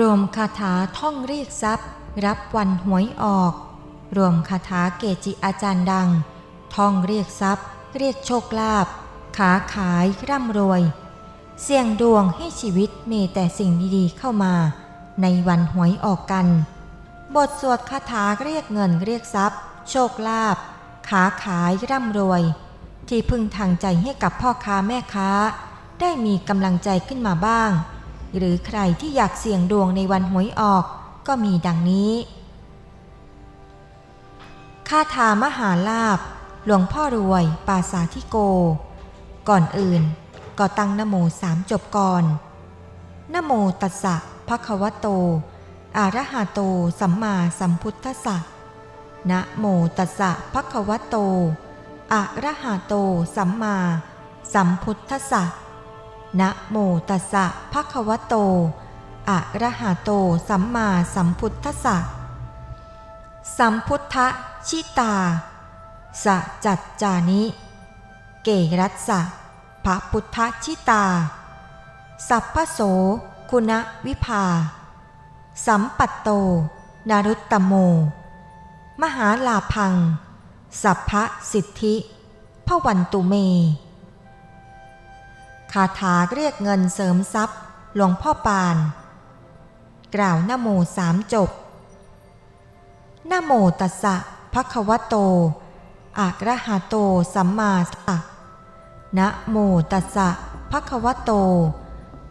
รวมคาถาท่องเรียกทรัพย์ รับวันหวยออก รวมคาถาเกจิอาจารย์ดัง ท่องเรียกทรัพย์ เรียกโชคลาภขาขายร่ำรวย เสี่ยงดวงให้ชีวิตมีแต่สิ่งดีๆเข้ามา ในวันหวยออกกัน บทสวดคาถาเรียกเงินเรียกทรัพย์ โชคลาภขาขายร่ำรวย ที่พึ่งทางใจให้กับพ่อค้าแม่ค้า ได้มีกำลังใจขึ้นมาบ้าง หรือใครที่อยากเสี่ยงดวงในวันหวยออกก็มีดังนี้ คาถามหาลาบ หลวงพ่อรวย ปาสาธิโก ก่อนอื่นก็ตั้งนโมสามจบก่อนนโมตัสสะภะคะวะโต อะระหะโต สัมมาสัมพุทธัสสะนะโมตัสสะภะคะวะโต อะระหะโต สัมมาสัมพุทธัสสะ นะโมตัสสะภะคะวะโต อะระหะโต สัมมาสัมพุทธัสสะ สัมพุทธชิตา สะจัดจานิ เกรัสสะพระพุทธชิตา สัพพโส คุณวิภา สัมปัตโต นารุตตโม มหาลาพัง สัพพสิทธิพระวันตุเม คาถาเรียกเงินเสริมทรัพย์ หลวงพ่อปาน กล่าวนโมสามจบนโมตัสสะภะคะวะโตอะระหะโตสัมมาสัมพุทนะโมตัสสะภะคะวะโต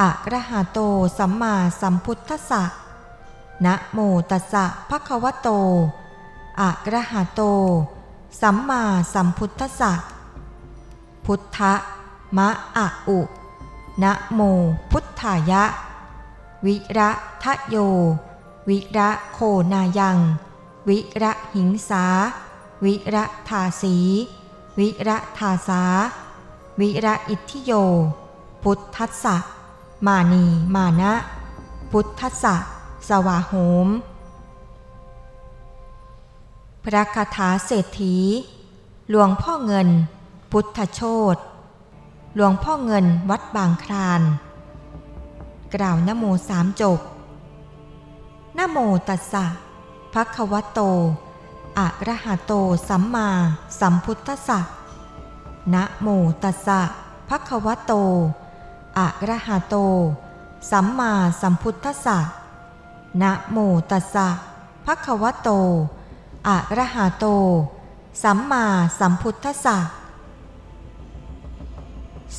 อะระหะโตสัมมาสัมพุทธัสสะนะโมตัสสะภะคะวะโตอะระหะโต สัมมาสัมพุทธัสสะพุทธะ มะอะอุนะโมพุทธายะ วิระทะโย วิระโคนายัง วิระหิงสา วิระทาสี วิระทาสา วิระอิทธิโย พุทธัสสะมานีมานะ พุทธัสสะสวาโหม พระคาถาเศรษฐี หลวงพ่อเงิน พุทธโชต หลวงพ่อเงินวัดบางคราน กล่าวนโมสามจบนโมตัสสะภะคะวะโต อะระหะโตสัมมาสัมพุทธัสสะนะโมตัสสะภะคะวะโต อะระหะโต สัมมาสัมพุทธัสสะนะโมตัสสะภะคะวะโต อะระหะโต สัมมาสัมพุทธัสสะ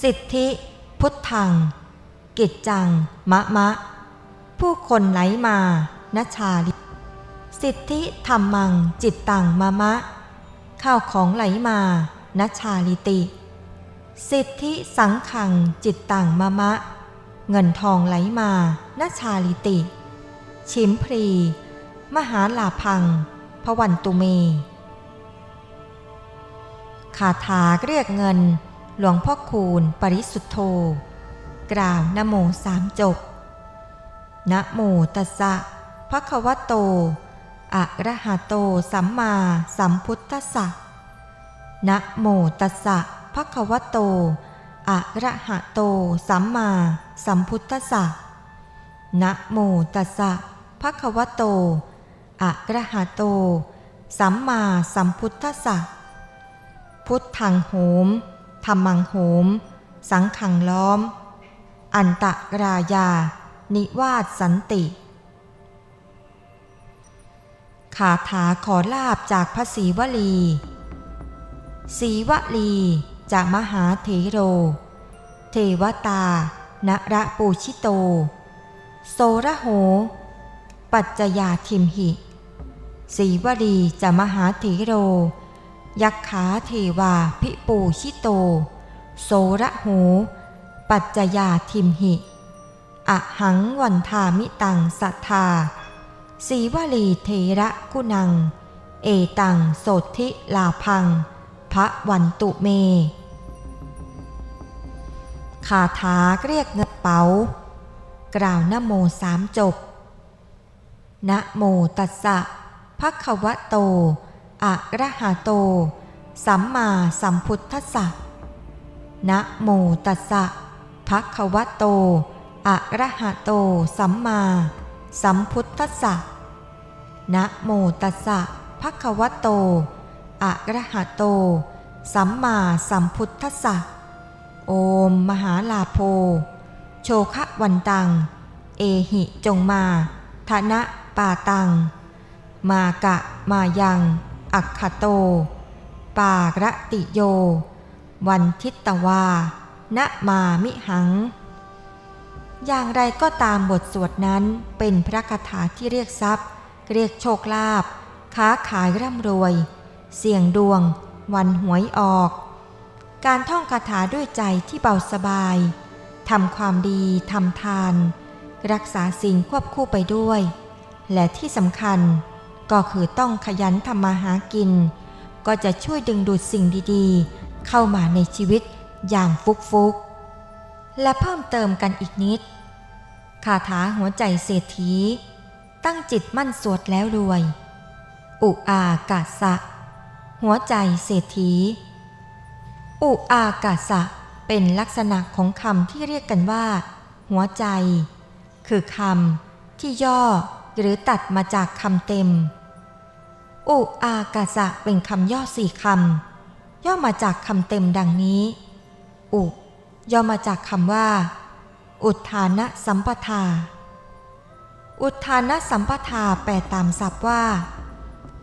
สิทธิ พุทธัง กิจจัง มะมะ ผู้คนไหลมานชาลิ สิทธิธรรมัง จิตตังมะมะ ข้าวของไหลมานชาลิติ สิทธิสังขัง จิตตังมะมะ เงินทองไหลมานชาลิติ ชิมพรี มหาลาพัง พวันตุเมคาถาเรียกเงิน หลวงพ่อคูณปริสุทธโธ กล่าวนโมสามจบนะโมตัสสะภะคะวะโต อะระหะโตสัมมาสัมพุทธัสสะนะโมตัสสะภะคะวะโต อะระหะโตสัมมาสัมพุทธัสสะนะโมตัสสะภะคะวะโต อะระหะโต สัมมาสัมพุทธัสสะพุทธังโหม ธรรมังโหม สังขังล้อม อันตะรายา นิวาสสันติคาถาขอลาบจากพระศรีวลีศรีวลีจากมหาเถโร เทวตา นระปูชิโต โสระโห ปัจจยาทิมหิศรีวลีจากมหาเถโร ยักขาเทวาพิปูชิโต โสระโห ปัจจยาทิมหิ อะหังวันทามิตังสัทธา สีวลีเทระกุนัง เอตังโสธิลาพัง พระวันตุเมคาถาเรียกเงินเป๋า กล่าวนโมสามจบ นะโมตัสสะภะคะวะโต อะระหะโต สัมมาสัมพุทธัสสะนะโมตัสสะภะคะวะโตอะระหะโต สัมมา สัมพุทธัสสะนะโมตัสสะภะคะวะโตอะระหะโต สัมมาสัมพุทธัสสะ โอม มหาลาโภโชคะวันตัง เอหิจงมาธนะปาตัง มากะมายัง อักขโต ปากรติโย วันทิตตวานะมามิหัง อย่างไรก็ตามบทสวดนั้นเป็นพระคาถาที่เรียกทรัพย์ เรียกโชคลาภค้าขายร่ำรวย เสี่ยงดวง วันหวยออก การท่องคาถาด้วยใจที่เบาสบายทำความดีทำทาน รักษาสิ่งควบคู่ไปด้วย และที่สำคัญ ก็คือต้องขยันทำมาหากิน ก็จะช่วยดึงดูดสิ่งดีๆ เข้ามาในชีวิตอย่างฟุกๆและเพิ่มเติมกันอีกนิด คาถาหัวใจเศรษฐี ตั้งจิตมั่นสวดแล้วรวย อุอากาสะ หัวใจเศรษฐี อุอากาสะเป็นลักษณะของคำที่เรียกกันว่า หัวใจ คือคำที่ย่อ หรือตัดมาจากคำเต็ม อุอากาสะเป็นคำย่อสี่คำ ย่อมาจากคำเต็มดังนี้ อุ ย่อมาจากคำว่า อุทานะสัมปทา อุทานะสัมปทาแปลตามศัพท์ว่า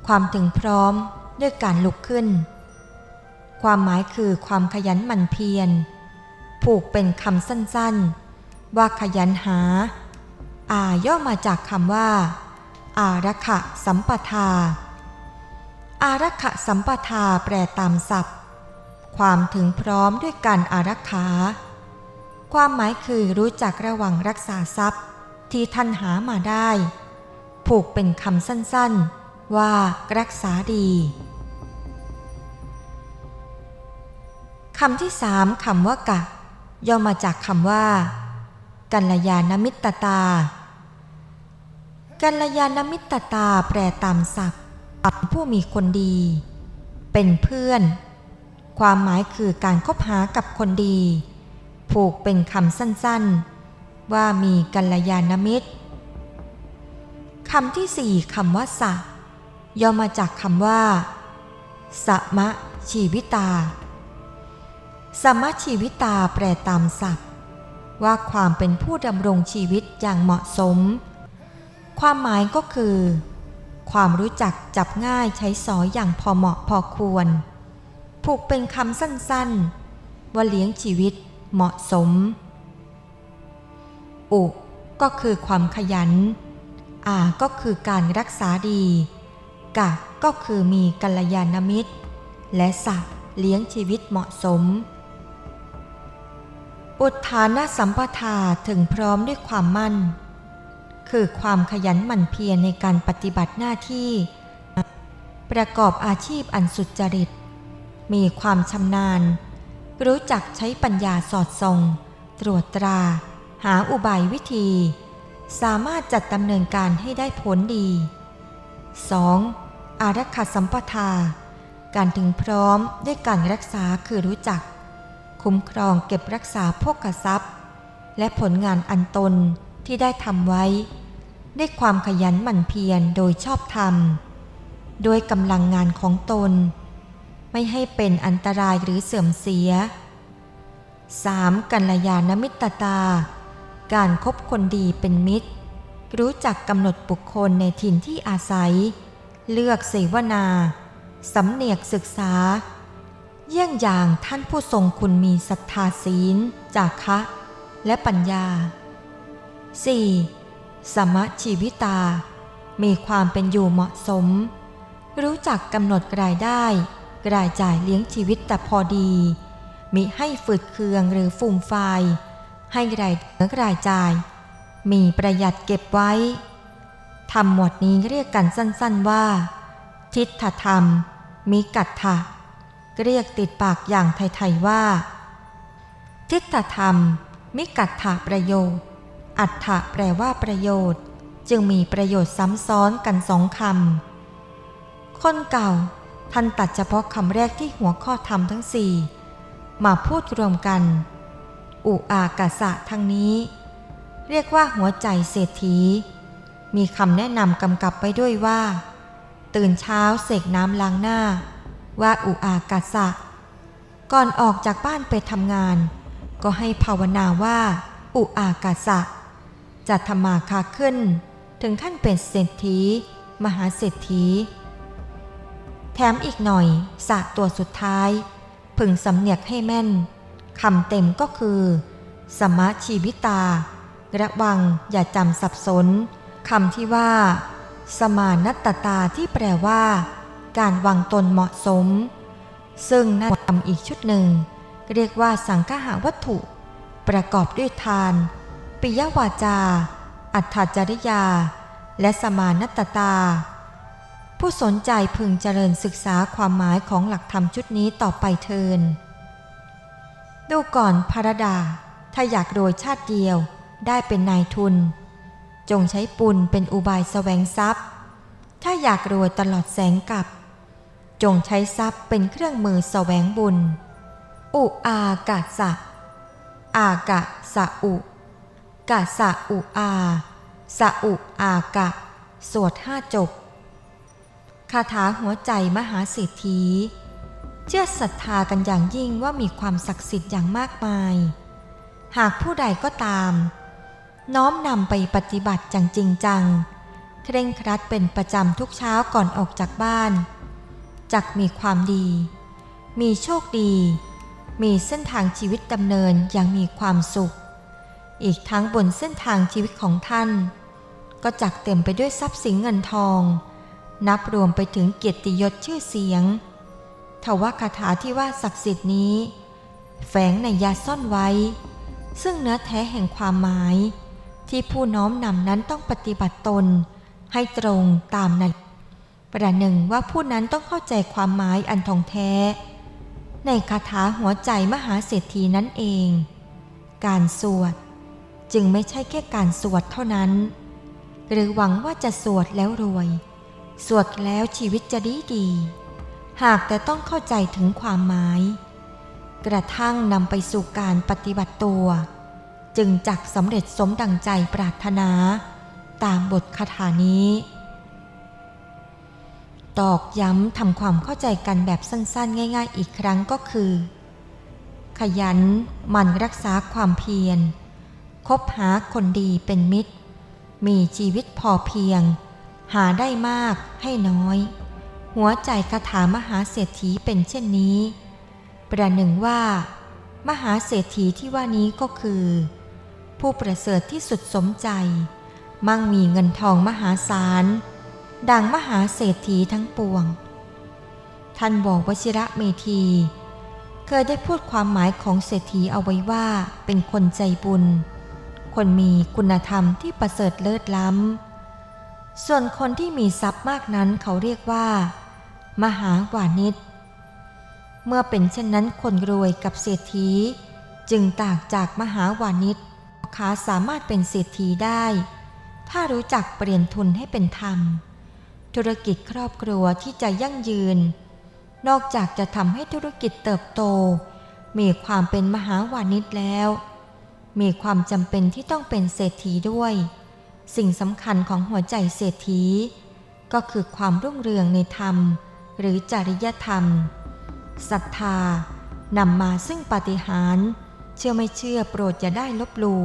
ความถึงพร้อมด้วยการลุกขึ้น ความหมายคือความขยันหมั่นเพียร ผูกเป็นคำสั้นๆ ว่าขยันหา อาย่อมาจากคำว่า อารักขะสัมปทา อารักขะสัมปทาแปลตามศัพท์ ความถึงพร้อมด้วยการอารักขา ความหมายคือรู้จักระวังรักษาทรัพย์ ที่ท่านหามาได้ ผูกเป็นคำสั้นๆ ว่ารักษาดีคำที่สามคำว่ากะ ย่อมาจากคำว่า กัลยาณมิตรตา กัลยาณมิตรตาแปลตามศัพท์ผู้มีคนดี เป็นเพื่อน ความหมายคือการคบหากับคนดี ผูกเป็นคำสั้นๆ ว่ามีกัลยาณมิตรคำที่สี่คำว่าสะย่อมาจากคำว่าสมะชีวิตา สมะชีวิตาแปลตามศัพท์ ว่าความเป็นผู้ดำรงชีวิตอย่างเหมาะสม ความหมายก็คือ ความรู้จักจับง่ายใช้สอยอย่างพอเหมาะพอควร ผูกเป็นคำสั้นๆ ว่าเลี้ยงชีวิตเหมาะสม อุ ก็คือความขยัน อาก็คือการรักษาดี กะก็คือมีกัลยาณมิตร และสักเลี้ยงชีวิตเหมาะสม อุทานะสัมปทาถึงพร้อมด้วยความมั่น คือความขยันหมั่นเพียรในการปฏิบัติหน้าที่ ประกอบอาชีพอันสุจริต มีความชำนาญ รู้จักใช้ปัญญาสอดส่องตรวจตรา หาอุบายวิธี สามารถจัดดำเนินการให้ได้ผลดี 2. อารักขาสัมปทา การถึงพร้อมด้วยการรักษาคือรู้จัก คุ้มครองเก็บรักษาพกทรัพย์ และผลงานอันตนที่ได้ทำไว้ ด้วยความขยันหมั่นเพียรโดยชอบธรรมโดยกำลังงานของตน ไม่ให้เป็นอันตรายหรือเสื่อมเสีย 3. กัลยาณมิตรตา การคบคนดีเป็นมิตร รู้จักกำหนดบุคคลในถิ่นที่อาศัย เลือกเสวนาสำเนียกศึกษา เยี่ยงอย่างท่านผู้ทรงคุณมีศรัทธาศีล จาคะ และปัญญา 4. สมชีวิตา มีความเป็นอยู่เหมาะสม รู้จักกำหนดรายได้รายจ่ายเลี้ยงชีวิตแต่พอดี มิให้ฝืดเคืองหรือฟุ่มฟายให้รายเหนือรายจ่าย มีประหยัดเก็บไว้ทำหมวดนี้เรียกกันสั้นๆว่า ทิฏฐธรรม มิกัตถะเรียกติดปากอย่างไทยๆว่า ทิฏฐธรรม มิกัตถะประโยชน์ อัฏฐะแปลว่าประโยชน์ จึงมีประโยชน์ซ้ำซ้อนกันสองคำคนเก่า ท่านตัดเฉพาะคำแรกที่หัวข้อธรรมทั้งสี่มาพูดรวมกัน อุอากาสะทั้งนี้ เรียกว่าหัวใจเศรษฐี มีคำแนะนำกำกับไปด้วยว่า ตื่นเช้าเสกน้ำล้างหน้า ว่าอุอากาสะ ก่อนออกจากบ้านไปทำงาน ก็ให้ภาวนาว่า อุอากาสะ จะทำมาคาขึ้น ถึงขั้นเป็นเศรษฐี มหาเศรษฐี แถมอีกหน่อยสะตัวสุดท้าย พึงสำเนียกให้แม่นคำเต็มก็คือ สมะชีวิตา ระวังอย่าจำสับสนคำที่ว่า สมานัตตาที่แปลว่า การวางตนเหมาะสม ซึ่งนั่นคำอีกชุดหนึ่ง เรียกว่าสังฆหาวัตถุ ประกอบด้วยทาน ปิยวาจา อัตถจริยา และสมานัตตา ผู้สนใจพึงเจริญศึกษาความหมายของหลักธรรมชุดนี้ต่อไปเทิน ดูก่อนพระดา ถ้าอยากรวยชาติเดียวได้เป็นนายทุน จงใช้ปุนเป็นอุบายแสวงทรัพย์ ถ้าอยากรวยตลอดแสงกับ จงใช้ทรัพย์เป็นเครื่องมือแสวงบุญ อุอากาสะอากะสะอุ กะสะอุอาสะอุอากะ สวดห้าจบ คาถาหัวใจมหาเศรษฐี เชื่อศรัทธากันอย่างยิ่งว่ามีความศักดิ์สิทธิ์อย่างมากมาย หากผู้ใดก็ตาม น้อมนำไปปฏิบัติจังจริงจัง เคร่งครัดเป็นประจำทุกเช้าก่อนออกจากบ้าน จักมีความดี มีโชคดี มีเส้นทางชีวิตดำเนินอย่างมีความสุข อีกทั้งบนเส้นทางชีวิตของท่าน ก็จักเต็มไปด้วยทรัพย์สินเงินทอง นับรวมไปถึงเกียรติยศชื่อเสียงทว่าคาถาที่ว่าศักดิ์สิทธิ์นี้ แฝงในยาซ่อนไว้ ซึ่งเนื้อแท้แห่งความหมาย ที่ผู้น้อมนำนั้นต้องปฏิบัติตน ให้ตรงตามนั้นประหนึ่งว่าผู้นั้นต้องเข้าใจความหมายอันทองแท้ ในคาถาหัวใจมหาเศรษฐีนั่นเอง การสวด จึงไม่ใช่แค่การสวดเท่านั้น หรือหวังว่าจะสวดแล้วรวย สวดแล้วชีวิตจะดีดี หากแต่ต้องเข้าใจถึงความหมาย กระทั่งนำไปสู่การปฏิบัติตัว จึงจักสำเร็จสมดังใจปรารถนา ตามบทคาถานี้ ตอกย้ำทำความเข้าใจกันแบบสั้นๆ ง่าย ๆ อีกครั้งก็คือ ขยันหมันรักษาความเพียร คบหาคนดีเป็นมิตร มีชีวิตพอเพียง หาได้มากให้น้อย หัวใจคาถามหาเศรษฐีเป็นเช่นนี้ ประหนึ่งว่า มหาเศรษฐีที่ว่านี้ก็คือ ผู้ประเสริฐที่สุดสมใจ มั่งมีเงินทองมหาศาล ดังมหาเศรษฐีทั้งปวง ท่านบอกวชิระเมธีเคยได้พูดความหมายของเศรษฐีเอาไว้ว่าเป็นคนใจบุญ คนมีคุณธรรมที่ประเสริฐเลิศล้ำ ส่วนคนที่มีทรัพย์มากนั้นเขาเรียกว่า มหาวานิชเมื่อเป็นเช่นนั้นคนรวยกับเศรษฐี จึงต่างจากมหาวานิชขาสามารถเป็นเศรษฐีได้ ถ้ารู้จักเปลี่ยนทุนให้เป็นธรรม ธุรกิจครอบครัวที่จะยั่งยืน นอกจากจะทำให้ธุรกิจเติบโต มีความเป็นมหาวานิชแล้ว มีความจำเป็นที่ต้องเป็นเศรษฐีด้วย สิ่งสำคัญของหัวใจเศรษฐี ก็คือความรุ่งเรืองในธรรม หรือจริยธรรมศรัทธานำมาซึ่งปาฏิหาริย์เชื่อไม่เชื่อโปรดอย่าได้ลบหลู่